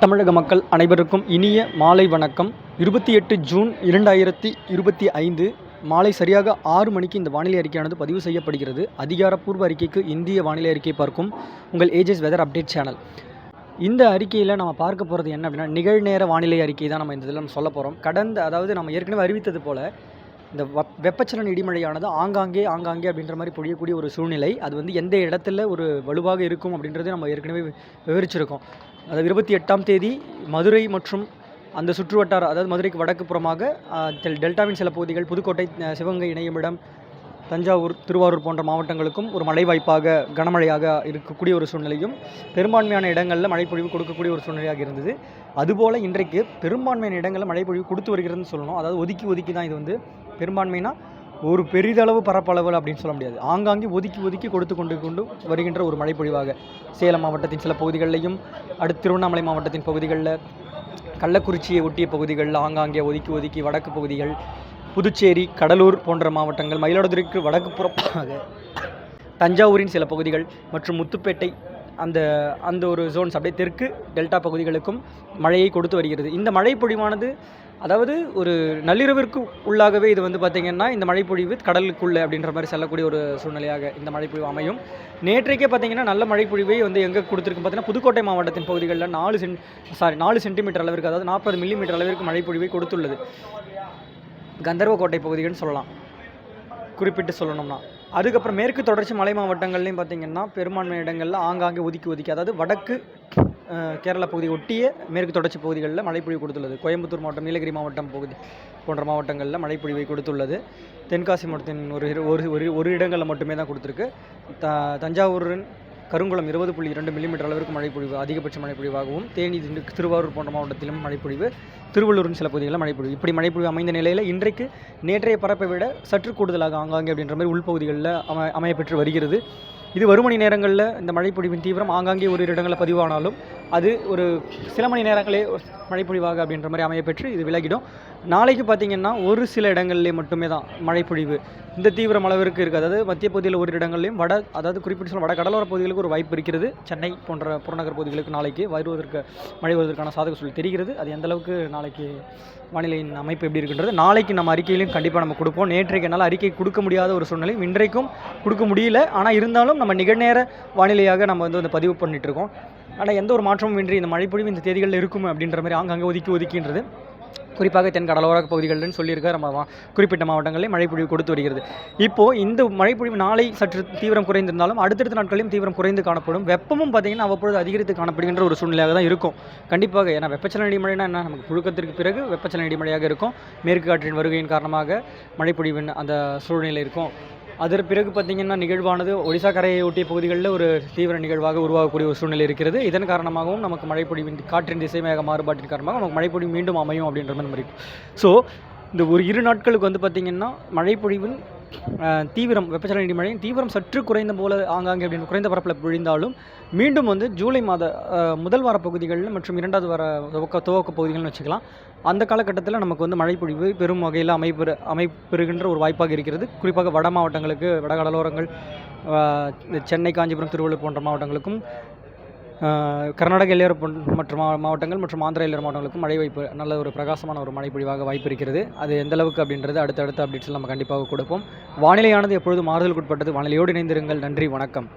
தமிழக மக்கள் அனைவருக்கும் இனிய மாலை வணக்கம். இருபத்தி எட்டு ஜூன் இரண்டாயிரத்தி இருபத்தி ஐந்து மாலை சரியாக ஆறு மணிக்கு இந்த வானிலை அறிக்கையானது பதிவு செய்யப்படுகிறது. அதிகாரப்பூர்வ அறிக்கைக்கு இந்திய வானிலை அறிக்கை பார்க்கும் உங்கள் ஏஜஸ் வெதர் அப்டேட் சேனல். இந்த அறிக்கையில் நம்ம பார்க்க போகிறது என்ன அப்படின்னா நிகழ்நேர வானிலை அறிக்கை தான் நம்ம இந்த இதில் நம்ம சொல்ல போகிறோம் கடந்த அதாவது நம்ம ஏற்கனவே அறிவித்தது போல் இந்த வெப்பச்சலன இடிமழையானது ஆங்காங்கே ஆங்காங்கே அப்படின்ற மாதிரி பொழியக்கூடிய ஒரு சூழ்நிலை அது வந்து எந்த இடத்துல ஒரு வலுவாக இருக்கும் அப்படின்றத நம்ம ஏற்கனவே வி- விவரிச்சிருக்கோம். அதாவது இருபத்தி எட்டாம் தேதி மதுரை மற்றும் அந்த சுற்றுவட்டார அதாவது மதுரைக்கு வடக்கு புறமாக டெல்டாவின் சில பகுதிகள் புதுக்கோட்டை சிவகங்கை இணையமிடம் தஞ்சாவூர் திருவாரூர் போன்ற மாவட்டங்களுக்கும் ஒரு மழை வாய்ப்பாக கனமழையாக இருக்கக்கூடிய ஒரு சூழ்நிலையும் பெரும்பான்மையான இடங்களில் மழைப்பொழிவு கொடுக்கக்கூடிய ஒரு சூழ்நிலையாக இருந்தது. அதுபோல் இன்றைக்கு பெரும்பான்மையான இடங்களில் மழைப்பொழிவு கொடுத்து வருகிறதுன்னு சொல்லணும். அதாவது ஒதுக்கி ஒதுக்கி தான் இது வந்து பெரும்பான்மைனா ஒரு பெரிதளவு பரப்பளவு அப்படின்னு சொல்ல முடியாது. ஆங்காங்கே ஒதுக்கி ஒதுக்கி கொடுத்து கொண்டு கொண்டு வருகின்ற ஒரு மழைப்பொழிவாக சேலம் மாவட்டத்தின் சில பகுதிகளிலையும் அடுத்து திருவண்ணாமலை மாவட்டத்தின் பகுதிகளில் கள்ளக்குறிச்சியை ஒட்டிய பகுதிகளில் ஆங்காங்கே ஒதுக்கி ஒதுக்கி வடக்கு பகுதிகள் புதுச்சேரி கடலூர் போன்ற மாவட்டங்கள் மயிலாடுதுறைக்கு வடக்கு புறப்பாக தஞ்சாவூரின் சில பகுதிகள் மற்றும் முத்துப்பேட்டை அந்த அந்த ஒரு ஜோன்ஸ் அப்படியே தெற்கு டெல்டா பகுதிகளுக்கும் மழையை கொடுத்து வருகிறது. இந்த மழைப்பொழிவானது அதாவது ஒரு நள்ளிரவிற்கு உள்ளாகவே இது வந்து பார்த்திங்கன்னா இந்த மழைப்பொழிவு கடலுக்குள்ளே அப்படின்ற மாதிரி செல்லக்கூடிய ஒரு சூழ்நிலையாக இந்த மழைப்பொழிவு அமையும். நேற்றைக்கே பார்த்தீங்கன்னா நல்ல மழைப்பொழிவை வந்து எங்கே கொடுத்துருக்கு பார்த்திங்கன்னா புதுக்கோட்டை மாவட்டத்தின் பகுதிகளில் நாலு சென் சாரி நாலு சென்டிமீட்டர் அளவிற்கு அதாவது நாற்பது மில்லிமீட்டர் அளவிற்கு மழைப்பொழிவை கொடுத்துள்ளது. கந்தர்வக்கோட்டை பகுதிகள்னு சொல்லலாம். குறிப்பிட்டு சொல்லணும்னா. அதுக்கப்புறம் மேற்கு தொடர்ச்சி மலை மாவட்டங்கள்லையும் பார்த்திங்கன்னா பெரும்பான்மை இடங்களில் ஆங்காங்கே ஒதுக்கி ஒதுக்கி அதாவது வடக்கு கேரளா பகுதி ஒட்டிய மேற்கு தொடர்ச்சி பகுதிகளில் மழைப்பொழிவு கொடுத்துள்ளது. கோயம்புத்தூர் மாவட்டம் நீலகிரி மாவட்டம் பகுதி போன்ற மாவட்டங்களில் மழைப்பொழிவை கொடுத்துள்ளது. தென்காசி மாவட்டத்தின் ஒரு இரு- ஒரு ஒரு ஒரு இடங்களில் மட்டுமே தான் கொடுத்துருக்கு. த தஞ்சாவூரின் கருங்குளம் இருபது புள்ளி இரண்டு மில்லிமீட்டர் அளவிற்கு மழைப்பொழிவு அதிகபட்ச மழைப்பொழிவாகவும் தேனி திருவாரூர் போன்ற மாவட்டத்திலும் மழைப்பொழிவு திருவள்ளூரின் சில பகுதிகளில் மழைப்பொழிவு. இப்படி மழைப்பொழிவு அமைந்த நிலையில் இன்றைக்கு நேற்றைய பரப்பை விட சற்று கூடுதலாக ஆங்காங்கே அப்படின்ற மாதிரி உள்பகுதிகளில் அமை அமையப்பெற்று வருகிறது. இது வரும் மணி நேரங்களில் இந்த மழைப்பொழிவின் தீவிரம் ஆங்காங்கே ஒரு இடங்களில் பதிவானாலும் அது ஒரு சில மணி நேரங்களே மழைப்பொழிவாக அப்படின்ற மாதிரி அமையப்பெற்று இது விலகிடும். நாளைக்கு பார்த்திங்கன்னா ஒரு சில இடங்கள்லேயே மட்டுமே தான் மழைப்பொழிவு. இந்த தீவிரம் அளவிற்கு இருக்குது அதாவது மத்திய பகுதியில் ஒரு இடங்கள்லையும் வட அதாவது குறிப்பிட்டு சொல்ல வட கடலோர பகுதிகளுக்கு ஒரு வாய்ப்பு இருக்கிறது. சென்னை போன்ற புறநகர் பகுதிகளுக்கு நாளைக்கு வருவதற்கு மழை வருவதற்கான சாதக சூழல் தெரிகிறது. அது எந்த அளவுக்கு நாளைக்கு வானிலையின் அமைப்பு எப்படி இருக்கின்றது? நாளைக்கு நம்ம அறிக்கையிலும் கண்டிப்பாக நம்ம கொடுப்போம். நேற்றைக்கு என்னால் அறிக்கை கொடுக்க முடியாத ஒரு சூழ்நிலை இன்றைக்கும் கொடுக்க முடியல. ஆனால் இருந்தாலும் நம்ம நிகழ்நேர வானிலையாக நம்ம வந்து அந்த பதிவு பண்ணிட்டு இருக்கோம். ஆனால் எந்த ஒரு மாற்றமும் இன்றி இந்த மழைப்பொழிவு இந்த தேதிகளில் இருக்கும் அப்படின்ற மாதிரி ஆங்காங்கே ஒதுக்கி ஒதுக்கின்றது. குறிப்பாக தென் கடலோர பகுதிகளில்னு சொல்லியிருக்கார் நம்ம குறிப்பிட்ட மாவட்டங்களில் மழைப்பொழிவு கொடுத்து வருகிறது. இப்போது இந்த மழைப்பொழிவு நாளை சற்று தீவிரம் குறைந்திருந்தாலும் அடுத்தடுத்த நாட்களிலும் தீவிரம் குறைந்து காணப்படும். வெப்பமும் பார்த்திங்கன்னா அவ்வப்பொழுது அதிகரித்து காணப்படுகின்ற ஒரு சூழ்நிலையாக தான் இருக்கும். கண்டிப்பாக ஏன்னா வெப்பச்சலனடி மழைனா என்ன? நமக்கு புழுக்கத்திற்கு பிறகு வெப்பச்சலனடி மழையாக இருக்கும். மேற்கு காற்றின் வருகையின் காரணமாக மழைப்பொழிவின் அந்த சூழ்நிலை இருக்கும். அதற்கு பிறகு பார்த்திங்கன்னா நிகழ்வானது ஒடிசா கரையை ஒட்டிய பகுதிகளில் ஒரு தீவிர நிகழ்வாக உருவாகக்கூடிய ஒரு சூழ்நிலை இருக்கிறது. இதன் காரணமாகவும் நமக்கு மழைப்பொழிவின் காற்றின் திசைமேக மாறுபாட்டின் காரணமாக நமக்கு மழைப்பொழிவு மீண்டும் அமையும் அப்படின்ற மாதிரி. ஸோ இந்த ஒரு இரு நாட்களுக்கு வந்து பார்த்திங்கன்னா மழைப்பொழிவின் தீவிரம் வெப்பச்சலன இடிமழையின் தீவிரம் சற்று குறைந்த போல ஆங்காங்கே அப்படின்னு குறைந்த பரப்பில் பொழிந்தாலும் மீண்டும் வந்து ஜூலை மாத முதல் வார பகுதிகளில் மற்றும் இரண்டாவது வார துவக்க துவக்க பகுதிகள்னு வச்சுக்கலாம். அந்த காலகட்டத்தில் நமக்கு வந்து மழைப்பொழிவு பெரும் வகையில் அமைப்பெறு அமைப்பெறுகின்ற ஒரு வாய்ப்பாக இருக்கிறது. குறிப்பாக வட மாவட்டங்களுக்கு வட கடலோரங்கள் சென்னை காஞ்சிபுரம் திருவள்ளூர் போன்ற மாவட்டங்களுக்கும் கர்நாடக எல்லையோர மற்றும் மா- மாவட்டங்கள் மற்றும் ஆந்திர எல்லையோர மாவட்டங்களுக்கும் மழை வாய்ப்பு நல்ல ஒரு பிரகாசமான ஒரு மழை பொழிவாக வாய்ப்பு இருக்கிறது. அது எந்த அளவுக்கு அப்படின்றது அடுத்தடுத்த அப்டேட்ஸில் நம்ம கண்டிப்பாக கொடுப்போம். வானிலையானது எப்பொழுதும் மாறுதலுக்குட்பட்டது வானிலையோடு இணைந்திருங்கள். நன்றி. வணக்கம்.